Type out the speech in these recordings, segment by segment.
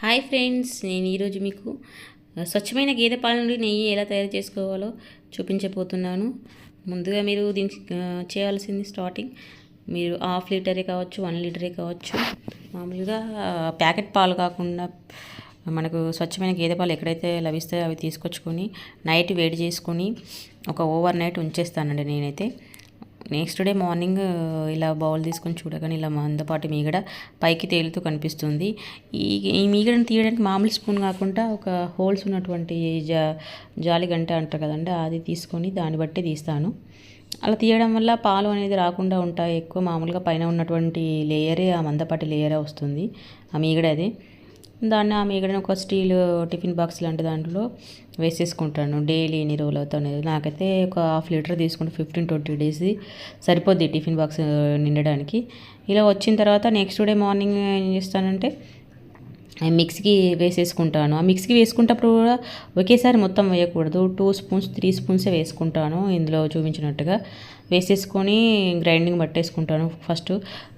Hi friends నేను ఈరోజు మీకు స్వచ్ఛమైన గేదె పాల నుండి నెయ్యి ఎలా తయారు చేసుకోవాలో చూపించబోతున్నాను. ముందుగా మీరు దీనికి చేయాల్సింది స్టార్టింగ్ మీరు హాఫ్ లీటరే కావచ్చు వన్ లీటరే కావచ్చు. మామూలుగా ప్యాకెట్ పాలు కాకుండా మనకు స్వచ్ఛమైన గేదె పాలు ఎక్కడైతే లభిస్తాయో అవి తీసుకొచ్చుకొని నైట్ వేడి చేసుకొని ఒక ఓవర్ నైట్ ఉంచేస్తానండి నేనైతే. నెక్స్ట్ డే మార్నింగ్ ఇలా బౌల్ తీసుకొని చూడగానే ఇలా మందపాటి మీగడ పైకి తేలుతూ కనిపిస్తుంది. ఈ ఈ మీగడను తీయడానికి మామూలు స్పూన్ కాకుండా ఒక హోల్స్ ఉన్నటువంటి జా జాలి గంట అంటారు కదండి అది తీసుకొని దాన్ని బట్టి తీస్తాను. అలా తీయడం వల్ల పాలు అనేది రాకుండా ఉంటాయి ఎక్కువ మామూలుగా పైన ఉన్నటువంటి లేయరే ఆ మందపాటి లేయరే వస్తుంది ఆ మీగడ అది. దాన్ని ఆ ఎక్కడైనా ఒక స్టీల్ టిఫిన్ బాక్స్ లాంటి దాంట్లో వేసేసుకుంటాను. డైలీ ఎన్ని రోజులు అవుతాను నాకైతే ఒక హాఫ్ లీటర్ తీసుకుంటే ఫిఫ్టీన్ ట్వంటీ డేస్ సరిపోద్ది టిఫిన్ బాక్స్ నిండడానికి. ఇలా వచ్చిన తర్వాత నెక్స్ట్ డే మార్నింగ్ ఏం చేస్తానంటే మిక్సీకి వేసేసుకుంటాను. ఆ మిక్సీకి వేసుకుంటప్పుడు కూడా ఒకేసారి మొత్తం వేయకూడదు. టూ స్పూన్స్ త్రీ స్పూన్సే వేసుకుంటాను ఇందులో చూపించినట్టుగా. వేసేసుకొని గ్రైండింగ్ పట్టేసుకుంటాను ఫస్ట్.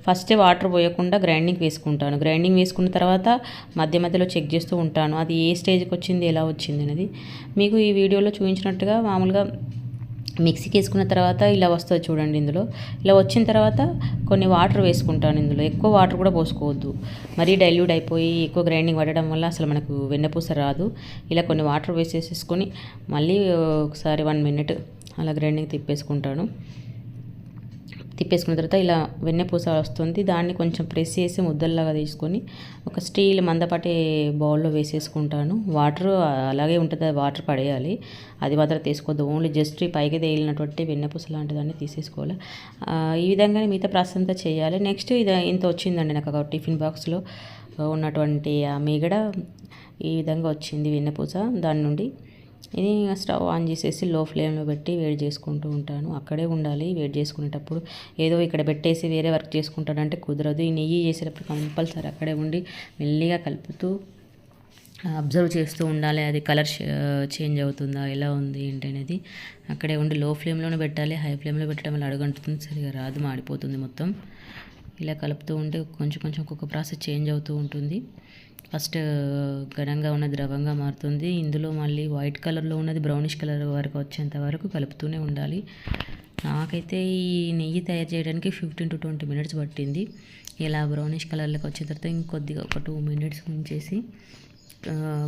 ఫస్ట్ వాటర్ పోయకుండా గ్రైండింగ్ వేసుకుంటాను. గ్రైండింగ్ వేసుకున్న తర్వాత మధ్య మధ్యలో చెక్ చేస్తూ ఉంటాను. అది ఏ స్టేజ్కి వచ్చింది ఎలా వచ్చింది అనేది. మీకు ఈ వీడియోలో చూపించినట్టుగా మామూలుగా మిక్సీకి వేసుకున్న తర్వాత ఇలా వస్తుంది చూడండి ఇందులో. ఇలా వచ్చిన తర్వాత కొన్ని వాటర్ వేసుకుంటాను ఇందులో. ఎక్కువ వాటర్ కూడా పోసుకోవద్దు. మరీ డైల్యూట్ అయిపోయి ఎక్కువ గ్రైండింగ్ పడడం వల్ల అసలు మనకు వెన్నపూస రాదు. ఇలా కొన్ని వాటర్ వేసేసుకొని మళ్ళీ ఒకసారి వన్ మినిట్ అలా గ్రైండింగ్ తిప్పేసుకుంటాను. తిప్పేసుకున్న తర్వాత ఇలా వెన్నెపూస వస్తుంది. దాన్ని కొంచెం ప్రెస్ చేసి ముద్దల్లాగా తీసుకొని ఒక స్టీల్ మందపాటి బౌల్లో వేసేసుకుంటాను. వాటర్ అలాగే ఉంటుంది అది వాటర్ పడేయాలి. అది మాత్రం తీసుకోవద్దు. ఓన్లీ జస్ట్ పైకి తేలినటువంటి వెన్నపూస లాంటి దాన్ని తీసేసుకోవాలి. ఈ విధంగానే మిగతా ప్రాసెస్ అంతా చేయాలి. నెక్స్ట్ ఇది ఇంత వచ్చిందండి నాకు ఒక టిఫిన్ బాక్స్లో. ఉన్నటువంటి ఆ మీగడ ఈ విధంగా వచ్చింది వెన్నెపూస. దాని నుండి ఇది స్టవ్ ఆన్ చేసేసి లో ఫ్లేమ్లో పెట్టి వేడి చేసుకుంటూ ఉంటాను. అక్కడే ఉండాలి. వేడి చేసుకునేటప్పుడు ఏదో ఇక్కడ పెట్టేసి వేరే వర్క్ చేసుకుంటాడంటే కుదరదు. ఈ నెయ్యి చేసేటప్పుడు కంపల్సరీ అక్కడే ఉండి మెల్లిగా కలుపుతూ అబ్జర్వ్ చేస్తూ ఉండాలి. అది కలర్ చేంజ్ అవుతుందా ఎలా ఉంది ఏంటి అనేది అక్కడే ఉండి లో ఫ్లేమ్లోనే పెట్టాలి. హై ఫ్లేమ్లో పెట్టడం వల్ల అడుగంటుతుంది సరిగా రాదు మాడిపోతుంది మొత్తం. ఇలా కలుపుతూ ఉంటే కొంచెం కొంచెం ఒక్కొక్క ప్రాసెస్ చేంజ్ అవుతూ ఉంటుంది. ఫస్ట్ ఘనంగా ఉన్న ద్రవంగా మారుతుంది. ఇందులో మళ్ళీ వైట్ కలర్లో ఉన్నది బ్రౌనిష్ కలర్ వరకు వచ్చేంత వరకు కలుపుతూనే ఉండాలి. నాకైతే ఈ నెయ్యి తయారు చేయడానికి ఫిఫ్టీన్ టు ట్వంటీ మినిట్స్ పట్టింది. ఇలా బ్రౌనిష్ కలర్లోకి వచ్చిన తర్వాత ఇంకొద్దిగా ఒక టూ మినిట్స్ ఉంచేసి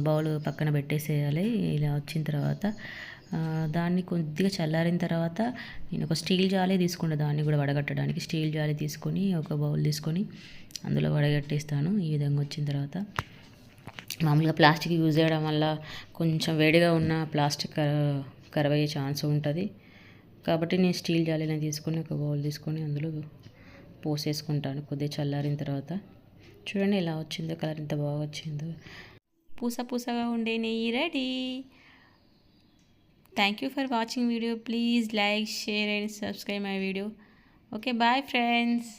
బౌల్ పక్కన పెట్టేసేయాలి. ఇలా వచ్చిన తర్వాత దాన్ని కొద్దిగా చల్లారిన తర్వాత నేను ఒక స్టీల్ జాలే తీసుకుంటా. దాన్ని కూడా వడగట్టడానికి స్టీల్ జాలే తీసుకొని ఒక బౌల్ తీసుకొని అందులో వడగట్టేస్తాను. ఈ విధంగా వచ్చిన తర్వాత మామూలుగా ప్లాస్టిక్ యూజ్ చేయడం వల్ల కొంచెం వేడిగా ఉన్న ప్లాస్టిక్ ఖరాబ్ అయ్యే ఛాన్స్ ఉంటుంది. కాబట్టి నేను స్టీల్ జాలీని తీసుకొని ఒక బౌల్ తీసుకొని అందులో పోసేసుకుంటాను కొద్దిగా చల్లారిన తర్వాత. చూడండి ఇలా వచ్చిందో కలర్ ఎంత బాగా వచ్చిందో. పూస పూసగా ఉండే నెయ్యి ready. Thank you for watching video please like share and subscribe my video okay bye friends